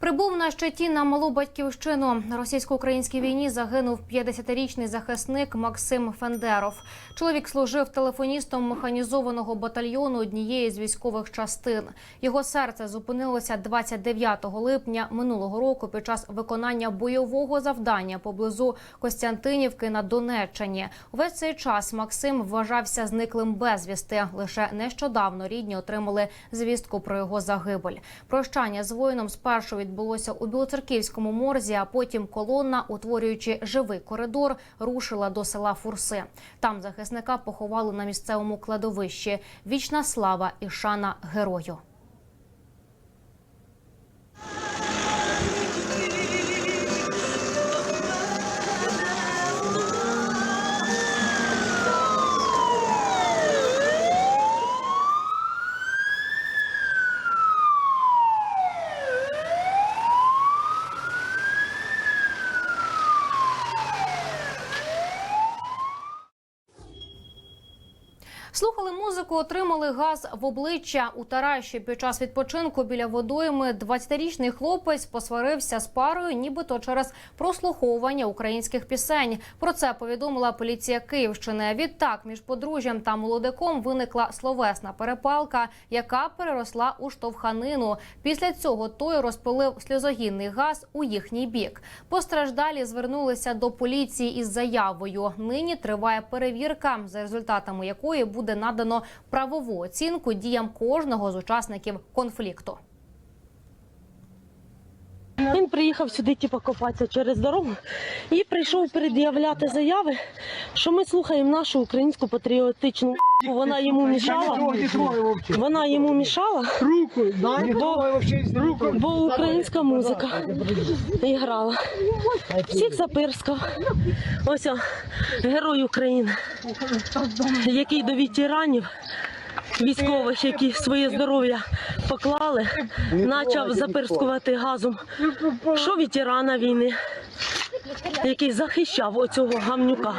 Прибув на щиті на малу батьківщину. Російсько-українській війні загинув 50-річний захисник Максим Фендеров. Чоловік служив телефоністом механізованого батальйону однієї з військових частин. Його серце зупинилося 29 липня минулого року під час виконання бойового завдання поблизу Костянтинівки на Донеччині. Увесь цей час Максим вважався зниклим безвісти. Лише нещодавно рідні отримали звістку про його загибель. Прощання з воїном спершу відбулося у Білоцерківському морзі, а потім колона, утворюючи живий коридор, рушила до села Фурси. Там захисника поховали на місцевому кладовищі. Вічна слава і шана герою. Слухали музику, отримали газ в обличчя у Тараші. Під час відпочинку біля водойми 20-річний хлопець посварився з парою, нібито через прослуховування українських пісень. Про це повідомила поліція Київщини. Відтак між подружжям та молодиком виникла словесна перепалка, яка переросла у штовханину. Після цього той розпилив сльозогінний газ у їхній бік. Постраждалі звернулися до поліції із заявою. Нині триває перевірка, за результатами якої буде надано правову оцінку діям кожного з учасників конфлікту. Він приїхав сюди, типу, копатися через дорогу і прийшов пред'являти заяви, що ми слухаємо нашу українську патріотичну. Вона йому мішала. Вона йому мішала, Руку, Бо- бо українська музика і грала. Всіх запирскав. Ось о, герой України, який до ветеранів. Військових, які своє здоров'я поклали, почав заперскувати газом. Що ветерана війни, який захищав оцього гамнюка.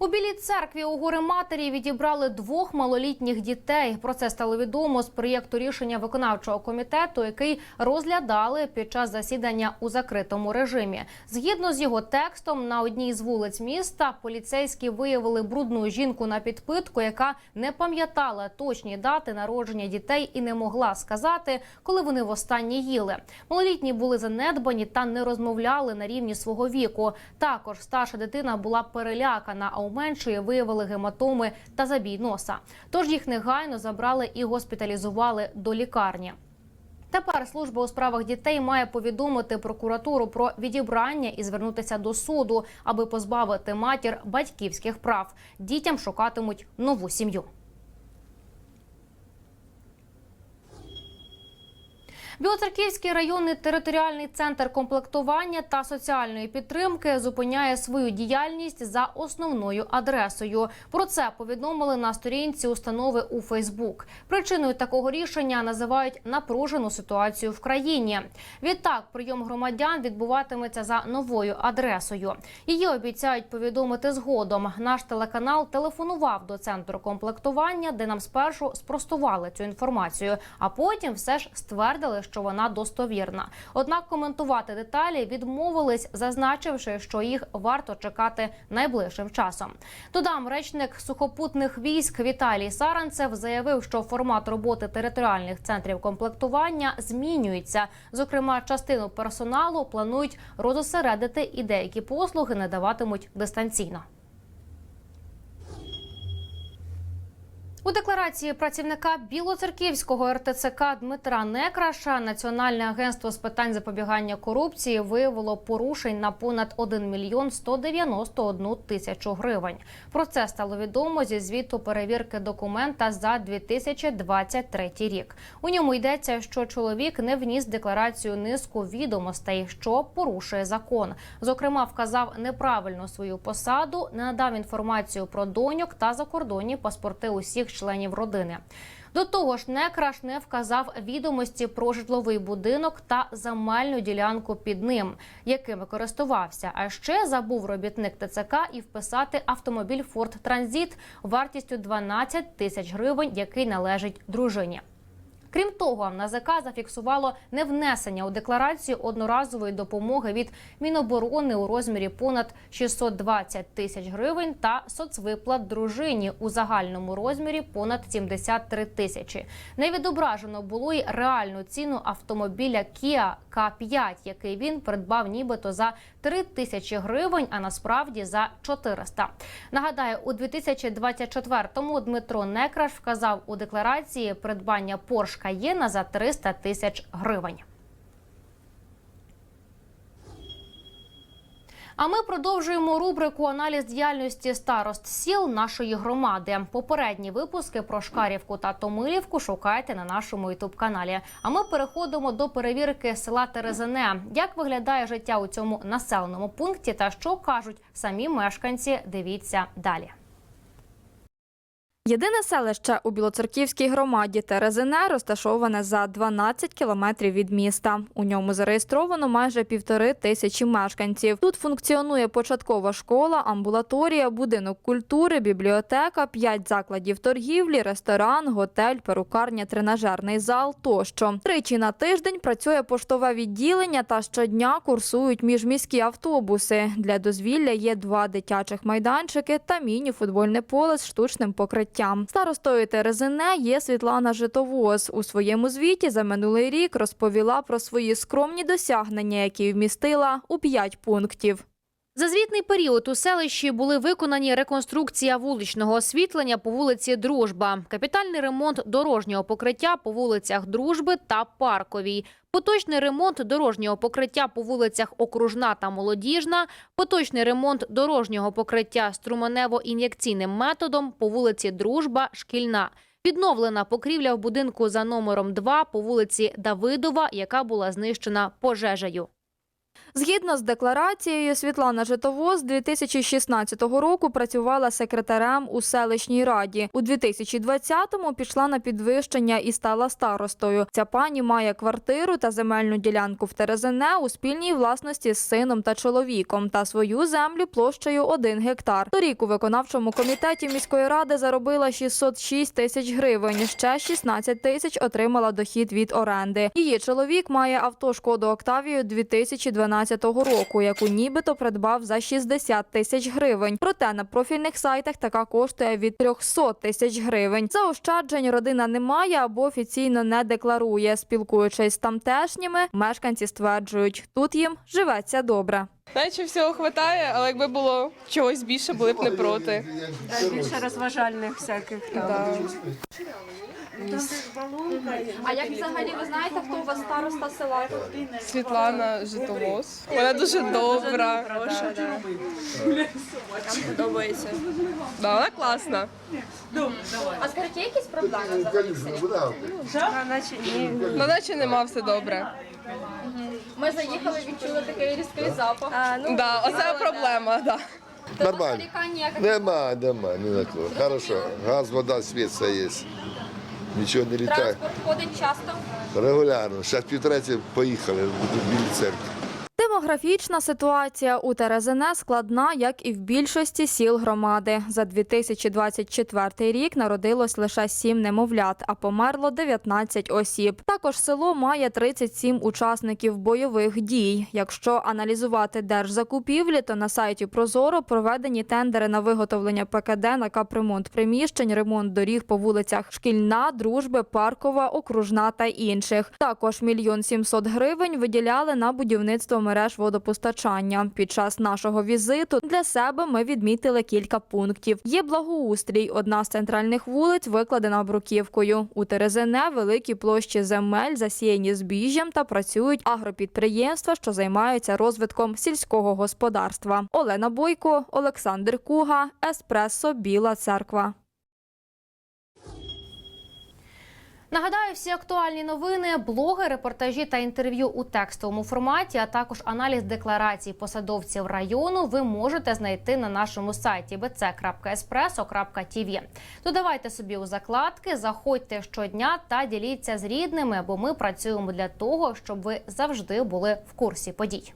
У білій церкві у гори матері відібрали двох малолітніх дітей. Про це стало відомо з проєкту рішення виконавчого комітету, який розглядали під час засідання у закритому режимі. Згідно з його текстом, на одній з вулиць міста поліцейські виявили брудну жінку на підпитку, яка не пам'ятала точні дати народження дітей і не могла сказати, коли вони востаннє їли. Малолітні були занедбані та не розмовляли на рівні свого віку. Також старша дитина була перелякана, а у меншої виявили гематоми та забій носа. Тож їх негайно забрали і госпіталізували до лікарні. Тепер служба у справах дітей має повідомити прокуратуру про відібрання і звернутися до суду, аби позбавити матір батьківських прав. Дітям шукатимуть нову сім'ю. Білоцерківський районний територіальний центр комплектування та соціальної підтримки зупиняє свою діяльність за основною адресою. Про це повідомили на сторінці установи у Фейсбук. Причиною такого рішення називають напружену ситуацію в країні. Відтак, прийом громадян відбуватиметься за новою адресою. Її обіцяють повідомити згодом. Наш телеканал телефонував до центру комплектування, де нам спершу спростували цю інформацію, а потім все ж ствердили, що вона достовірна. Однак коментувати деталі відмовились, зазначивши, що їх варто чекати найближчим часом. Додам, речник сухопутних військ Віталій Саранцев заявив, що формат роботи територіальних центрів комплектування змінюється. Зокрема, частину персоналу планують розосередити і деякі послуги надаватимуть дистанційно. У декларації працівника Білоцерківського РТЦК Дмитра Некраша Національне агентство з питань запобігання корупції виявило порушень на понад 1 мільйон 191 тисячу гривень. Про це стало відомо зі звіту перевірки документа за 2023 рік. У ньому йдеться, що чоловік не вніс декларацію низку відомостей, що порушує закон. Зокрема, вказав неправильно свою посаду, не надав інформацію про доньок та закордонні паспорти усіх членів родини. До того ж, Некраш не вказав відомості про житловий будинок та земельну ділянку під ним, якими користувався. А ще забув робітник ТЦК і вписати автомобіль Форд Транзіт вартістю 12 тисяч гривень, який належить дружині. Крім того, НАЗК зафіксувало невнесення у декларацію одноразової допомоги від Міноборони у розмірі понад 620 тисяч гривень та соцвиплат дружині у загальному розмірі понад 73 тисячі. Не відображено було й реальну ціну автомобіля Kia K5, який він придбав нібито за 3 тисячі гривень, а насправді за 400. Нагадаю, у 2024-му Дмитро Некраш вказав у декларації придбання Porsche Cayenne за 300 тисяч гривень. А ми продовжуємо рубрику Аналіз діяльності старост сіл нашої громади. Попередні випуски про Шкарівку та Томилівку шукайте на нашому ютуб каналі. А ми переходимо до перевірки села Терезине. Як виглядає життя у цьому населеному пункті та що кажуть самі мешканці? Дивіться далі. Єдине селище у Білоцерківській громаді Терезине розташоване за 12 кілометрів від міста. У ньому зареєстровано майже півтори тисячі мешканців. Тут функціонує початкова школа, амбулаторія, будинок культури, бібліотека, п'ять закладів торгівлі, ресторан, готель, перукарня, тренажерний зал тощо. Тричі на тиждень працює поштове відділення та щодня курсують міжміські автобуси. Для дозвілля є два дитячих майданчики та міні-футбольне поле з штучним покриттям. Старостою Терезине є Світлана Житовоз. У своєму звіті за минулий рік розповіла про свої скромні досягнення, які вмістила у п'ять пунктів. За звітний період у селищі були виконані реконструкція вуличного освітлення по вулиці Дружба, капітальний ремонт дорожнього покриття по вулицях Дружби та Парковій, поточний ремонт дорожнього покриття по вулицях Окружна та Молодіжна, поточний ремонт дорожнього покриття струменево-ін'єкційним методом по вулиці Дружба, Шкільна. Відновлена покрівля в будинку за номером 2 по вулиці Давидова, яка була знищена пожежею. Згідно з декларацією, Світлана Житовоз 2016 року працювала секретарем у селищній раді. У 2020-му пішла на підвищення і стала старостою. Ця пані має квартиру та земельну ділянку в Терезине у спільній власності з сином та чоловіком та свою землю площею 1 гектар. Торік у виконавчому комітеті міської ради заробила 606 тисяч гривень. Ще 16 тисяч отримала дохід від оренди. Її чоловік має авто Шкоду Октавію 2012 року, яку нібито придбав за 60 тисяч гривень. Проте на профільних сайтах така коштує від 300 тисяч гривень. Заощаджень родина не має або офіційно не декларує. Спілкуючись з тамтешніми, мешканці стверджують, тут їм живеться добре. Наче всього хватає, але якби було чогось більше, були б не проти. більше розважальних всяких там. А як взагалі ви знаєте, хто у вас староста села? Світлана Житовоз. Вона дуже добра. Подобається. Да, вона класна. А скажіть, є якісь проблеми? А наче ні. Ну, наче нема все добре. Ми заїхали, відчули такий різкий запах. А, ну, Да, оце проблема. Да. Нормально. Нема, нема, не на то. Хорошо. Газ, вода, світ все є. Нічого не літає. ходить часто. Регулярно. Зараз півтреті поїхали до білі церкви. Демографічна ситуація у Терезине складна, як і в більшості сіл громади. За 2024 рік народилось лише 7 немовлят, а померло 19 осіб. Також село має 37 учасників бойових дій. Якщо аналізувати держзакупівлі, то на сайті Прозоро проведені тендери на виготовлення ПКД на капремонт приміщень, ремонт доріг по вулицях Шкільна, Дружби, Паркова, Окружна та інших. Також мільйон сімсот гривень виділяли на будівництво мереж водопостачання. Під час нашого візиту для себе ми відмітили кілька пунктів. Є благоустрій. Одна з центральних вулиць викладена бруківкою. У Терезине великі площі земель засіяні збіжжям та працюють агропідприємства, що займаються розвитком сільського господарства. Олена Бойко, Олександр Куга, Еспресо, Біла Церква. Нагадаю, всі актуальні новини, блоги, репортажі та інтерв'ю у текстовому форматі, а також аналіз декларацій посадовців району ви можете знайти на нашому сайті bc.espresso.tv. Додавайте собі у закладки, заходьте щодня та діліться з рідними, бо ми працюємо для того, щоб ви завжди були в курсі подій.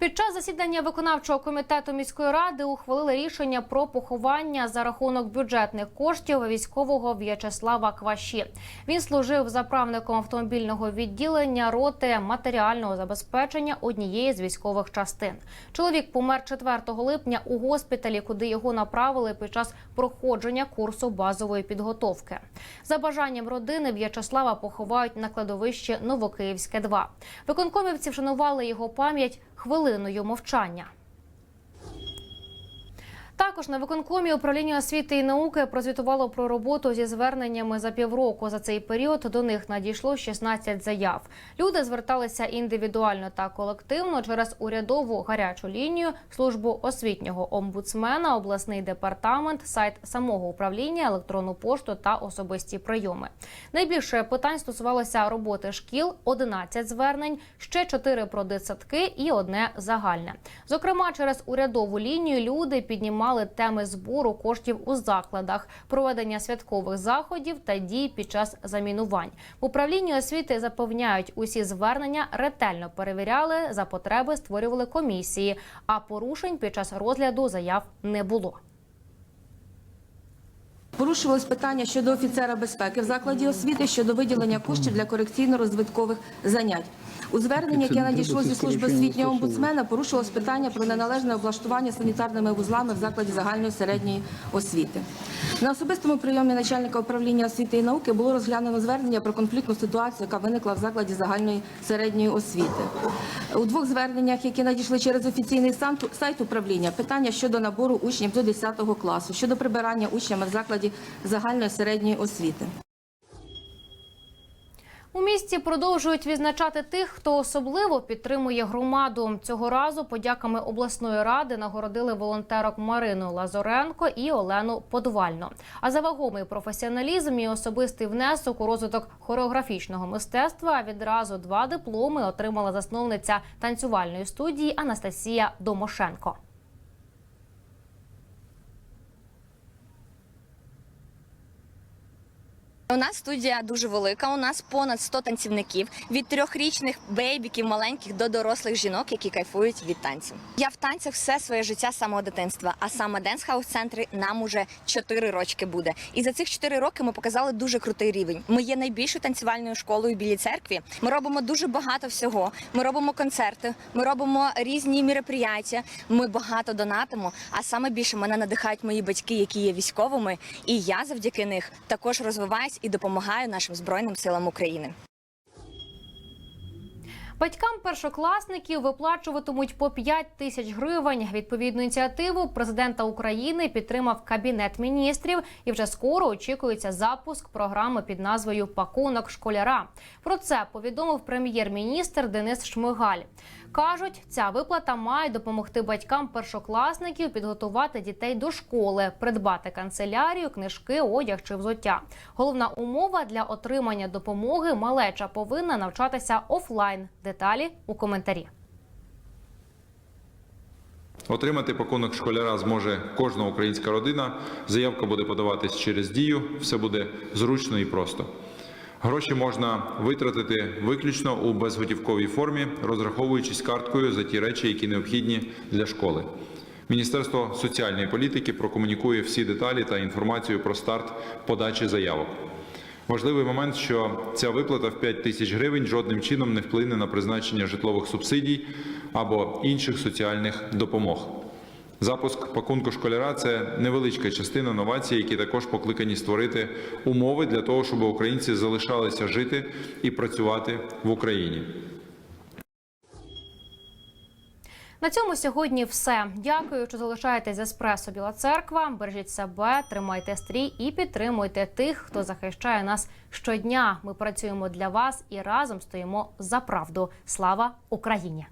Під час засідання виконавчого комітету міської ради ухвалили рішення про поховання за рахунок бюджетних коштів військового В'ячеслава Кваші. Він служив заправником автомобільного відділення роти матеріального забезпечення однієї з військових частин. Чоловік помер 4 липня у госпіталі, куди його направили під час проходження курсу базової підготовки. За бажанням родини В'ячеслава поховають на кладовищі Новокиївське 2. Виконкомівці вшанували його пам'ять хвилиною мовчання. Також на виконкомі управління освіти і науки прозвітувало про роботу зі зверненнями за півроку. За цей період до них надійшло 16 заяв. Люди зверталися індивідуально та колективно через урядову гарячу лінію, службу освітнього омбудсмена, обласний департамент, сайт самого управління, електронну пошту та особисті прийоми. Найбільше питань стосувалося роботи шкіл, 11 звернень, ще 4 про дитсадки і одне загальне. Зокрема, через урядову лінію люди піднімали теми збору коштів у закладах, проведення святкових заходів та дій під час замінувань. В управлінні освіти запевняють, усі звернення ретельно перевіряли, за потреби створювали комісії, а порушень під час розгляду заяв не було. Порушувалось питання щодо офіцера безпеки в закладі освіти щодо виділення коштів для корекційно-розвиткових занять. У зверненні, яке надійшло зі служби освітнього омбудсмена, порушувалось питання про неналежне облаштування санітарними вузлами в закладі загальної середньої освіти. На особистому прийомі начальника управління освіти і науки було розглянено звернення про конфліктну ситуацію, яка виникла в закладі загальної середньої освіти. У двох зверненнях, які надійшли через офіційний сайт управління, питання щодо набору учнів до 10 класу, щодо прибирання учнями в закладі загальної середньої освіти. У місті продовжують відзначати тих, хто особливо підтримує громаду. Цього разу подяками обласної ради нагородили волонтерок Марину Лазоренко і Олену Подвальну. А за вагомий професіоналізм і особистий внесок у розвиток хореографічного мистецтва відразу два дипломи отримала засновниця танцювальної студії Анастасія Домошенко. У нас студія дуже велика. У нас понад 100 танцівників від трьохрічних бейбіків маленьких до дорослих жінок, які кайфують від танців. Я в танцях все своє життя з самого дитинства. А саме Денсхаус центри нам уже 4 рочки буде. І за цих 4 роки ми показали дуже крутий рівень. Ми є найбільшою танцювальною школою в білій церкві. Ми робимо дуже багато всього. Ми робимо концерти, ми робимо різні мероприяття. Ми багато донатимо. А саме більше мене надихають мої батьки, які є військовими. І я завдяки них також розвиваюсь і допомагаю нашим збройним силам України. Батькам першокласників виплачуватимуть по 5 тисяч гривень. Відповідну ініціативу президента України підтримав кабінет міністрів, і вже скоро очікується запуск програми під назвою Пакунок школяра. Про це повідомив прем'єр-міністр Денис Шмигаль. Кажуть, ця виплата має допомогти батькам першокласників підготувати дітей до школи, придбати канцелярію, книжки, одяг чи взуття. Головна умова для отримання допомоги малеча повинна навчатися офлайн. Деталі у коментарі. Отримати пакунок школяра зможе кожна українська родина. Заявка буде подаватись через дію. Все буде зручно і просто. Гроші можна витратити виключно у безготівковій формі, розраховуючись карткою за ті речі, які необхідні для школи. Міністерство соціальної політики прокомунікує всі деталі та інформацію про старт подачі заявок. Важливий момент, що ця виплата в 5 тисяч гривень жодним чином не вплине на призначення житлових субсидій або інших соціальних допомог. Запуск пакунку школяра це невеличка частина новацій, які також покликані створити умови для того, щоб українці залишалися жити і працювати в Україні. На цьому сьогодні все. Дякую, що залишаєтесь з Еспресо Біла Церква. Бережіть себе, тримайте стрій і підтримуйте тих, хто захищає нас щодня. Ми працюємо для вас і разом стоїмо за правду. Слава Україні!